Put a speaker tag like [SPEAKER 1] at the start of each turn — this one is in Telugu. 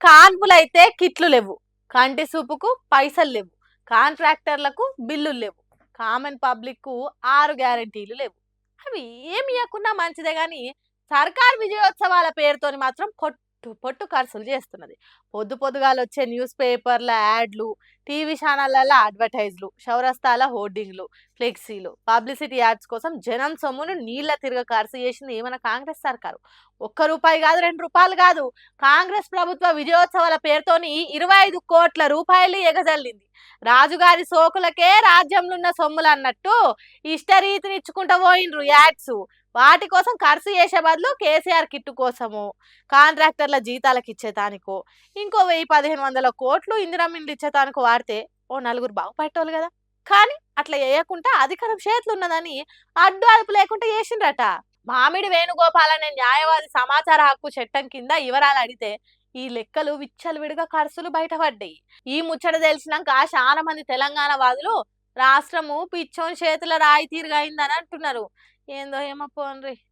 [SPEAKER 1] కాన్పులైతే కిట్లు లేవు. కంటి సూపుకు పైసలు లేవు. కాంట్రాక్టర్లకు బిల్లులు లేవు. కామన్ పబ్లిక్కు ఆరు గ్యారెంటీలు లేవు. అవి ఏమి ఇవ్వకున్నా మంచిదే కానీ సర్కార్ విజయోత్సవాల పేరుతోని మాత్రం పొట్టు పొట్టు ఖర్చులు చేస్తున్నది. పొద్దు పొద్దుగాలు వచ్చే న్యూస్ పేపర్ల యాడ్లు టీవీ ఛానళ్ళలో అడ్వర్టైజ్లు చౌరస్తాల హోర్డింగ్లు ఫ్లెక్సీలు. పబ్లిసిటీ యాడ్స్ కోసం జనం సొమ్మును నీళ్ళ తిరగ ఖర్చు చేసింది ఏమైనా కాంగ్రెస్ సర్కారు? ఒక్క రూపాయి కాదు రెండు రూపాయలు కాదు. కాంగ్రెస్ ప్రభుత్వ విజయోత్సవాల పేరుతోని ఇరవై ఐదు కోట్ల రూపాయలు ఎగజల్లింది. రాజుగారి సోకులకే రాజ్యంలో ఉన్న సొమ్ములు అన్నట్టు ఇష్టరీతిని ఇచ్చుకుంటూ పోయినరు యాడ్స్. వాటి కోసం ఖర్చు చేసే బదులు కేసీఆర్ కిట్టు కోసము కాంట్రాక్టర్ల జీతాలకు ఇచ్చేతానికో ఇంకో వెయ్యి పదిహేను వందల కోట్లు ఇందిరమ్మిండ్లు ఇచ్చేతానికో వాడితే ఓ నలుగురు బాగుపడేటోళ్ళు కదా. కానీ అట్లా వేయకుండా అధికారం చేతులు ఉన్నదని అడ్డు అదుపు లేకుండా చేసిండ్రట. మామిడి వేణుగోపాల్ అనే న్యాయవాది సమాచార హక్కు చట్టం కింద వివరాలు అడిగితే ఈ లెక్కలు విచ్చలవిడిగా ఖర్చులు బయటపడ్డాయి. ఈ ముచ్చట తెలిసినాక చాలా మంది తెలంగాణ వాదులు రాష్ట్రము పిచ్చోని చేతుల రాయి తీరుగా అయిందని అంటున్నారు. ఏందో ఏమో పోన్రి.